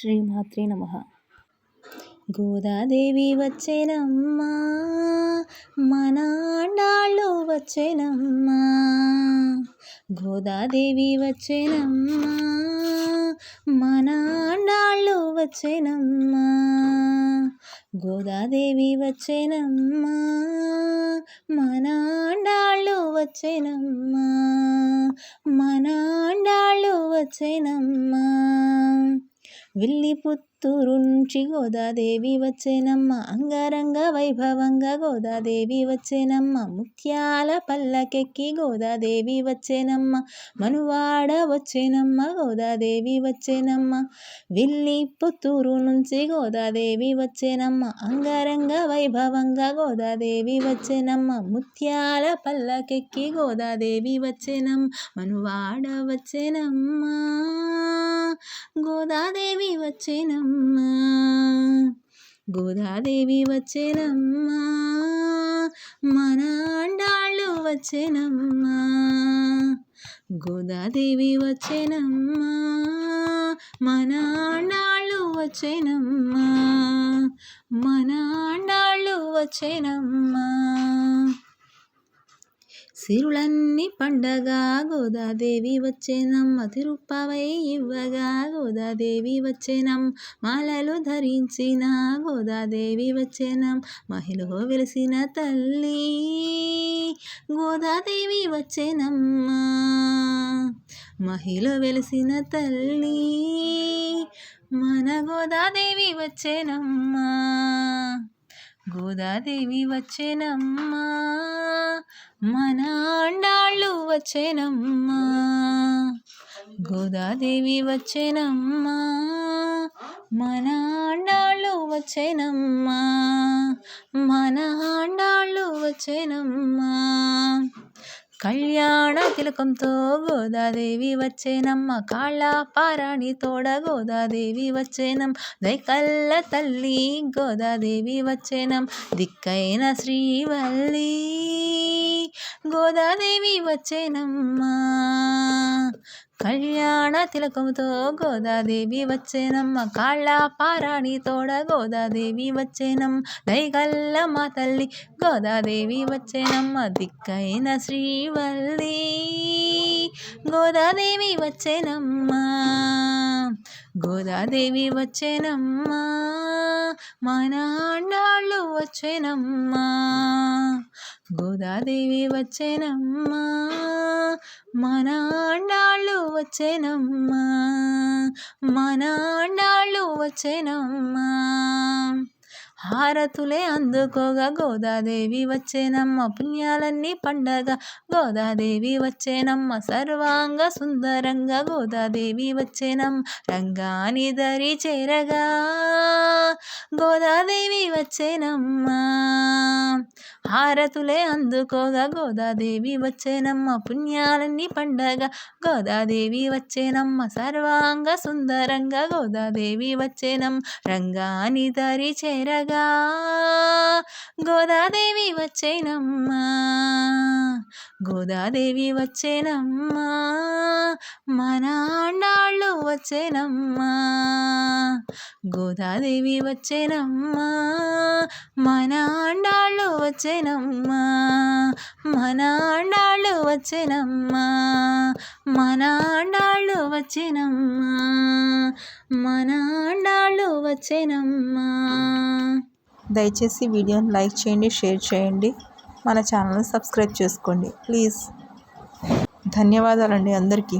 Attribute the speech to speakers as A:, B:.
A: శ్రీమాత్రే నమ. గోదాదేవి వచ్చేనమ్మా మనాండాళ్ళు వచ్చేనమ్మా. గోదాదేవి వచ్చేనమ్మా మనాండాళ్ళు వచ్చేనమ్మా. గోదాదేవి వచ్చేనమ్మా మనాండాళ్ళు వచ్చేనమ్మా. మనాండాళ్ళు వచ్చేనమ్మా. విల్లి పుత్తూరు నుంచి గోదాదేవి వచ్చేనమ్మ అంగరంగ వైభవంగా గోదాదేవి వచ్చేనమ్మ ముత్యాల పల్లకెక్కి గోదాదేవి వచ్చేనమ్మ మనువాడ వచ్చేనమ్మ గోదాదేవి వచ్చేనమ్మ విల్లి పుత్తూరు నుంచి గోదాదేవి వచ్చేనమ్మ అంగరంగ వైభవంగా గోదాదేవి వచ్చేనమ్మ ముత్యాల పల్లకెక్కి గోదాదేవి వచ్చేనమ్మ మనువాడ వచ్చేనమ్మ గోదాదేవి వచ్చేనమ్మ. గోదాదేవి వచ్చేనమ్మా. మన అండాళ్ళు వచ్చేనమ్మా. గోదాదేవి వచ్చేనమ్మా. మన అండాళ్ళు వచ్చేనమ్మా. మన అండాళ్ళు వచ్చేనమ్మా. సిరులన్నీ పండగ గోదాదేవి వచ్చేనమ్మ తిరుప్పవై ఇవ్వగా గోదాదేవి వచ్చేనం మాలలు ధరించిన గోదాదేవి వచ్చేనం మహిళ వెలిసిన తల్లి గోదాదేవి వచ్చేనమ్మా మహిళ వెలిసిన తల్లి మన గోదాదేవి వచ్చేనమ్మా గోదాదేవి వచ్చేనమ్మా మన అండాళ్ళు వచ్చేనమ్మా. గోదాదేవి వచ్చేనమ్మా మన అండాళ్ళు వచ్చేనమ్మా మన అండాళ్ళు వచ్చేనమ్మా. కళ్యాణ తిలకంతో గోదాదేవి వచ్చేనమ్మ కాళ్ళ పారాణి తోడ గోదాదేవి వచ్చేనం దైకల్ల తల్లి గోదాదేవి వచ్చేనం దిక్కైన శ్రీవల్లి గోదాదేవి వచ్చేనమ్మా కళ్యాణ తిలకముతో గోదాదేవి వచ్చేనమ్మ కాళ్ళ పారాణి తోడ గోదాదేవి వచ్చేనమ్మ దైగల్ల మా తల్లి గోదాదేవి వచ్చేనమ్మ దిక్కైన శ్రీవల్లి గోదాదేవి వచ్చేనమ్మ గోదాదేవి వచ్చేనమ్మా మా నాన్నాళ్ళు వచ్చేనమ్మా గోదాదేవి వచ్చేనమ్మా. మన అండాళ్ళు వచ్చేనమ్మా. మన వచ్చేనమ్మా. హారతులే అందుకోగా గోదాదేవి వచ్చేనమ్మ పుణ్యాలన్నీ పండగ. గోదాదేవి వచ్చేనమ్మ సర్వాంగ సుందరంగా. గోదాదేవి వచ్చేనమ్మ రంగాని దరి చేరగా. గోదాదేవి వచ్చేనమ్మా హారతులే అందుకోగా. గోదాదేవి వచ్చేనమ్మ పుణ్యాలన్నీ పండగ. గోదాదేవి వచ్చేనమ్మ సర్వాంగ సుందరంగా. గోదాదేవి వచ్చేనం రంగాని దరి చేరగా. గోదాదేవి వచ్చేనమ్మా. గోదాదేవి వచ్చేనమ్మా. మన అండాళ్ళు వచ్చేనమ్మా. గోదాదేవి వచ్చేనమ్మా. మన అండాళ్ళు వచ్చేనమ్మా. మన అండాళ్ళు వచ్చేనమ్మా. మన అండాళ్ళు వచ్చేనమ్మా. మన వచ్చేనమ్మా.
B: దయచేసి వీడియోని లైక్ చేయండి షేర్ చేయండి. మన ఛానల్ని సబ్స్క్రైబ్ చేసుకోండి ప్లీజ్. ధన్యవాదాలండి అందరికీ.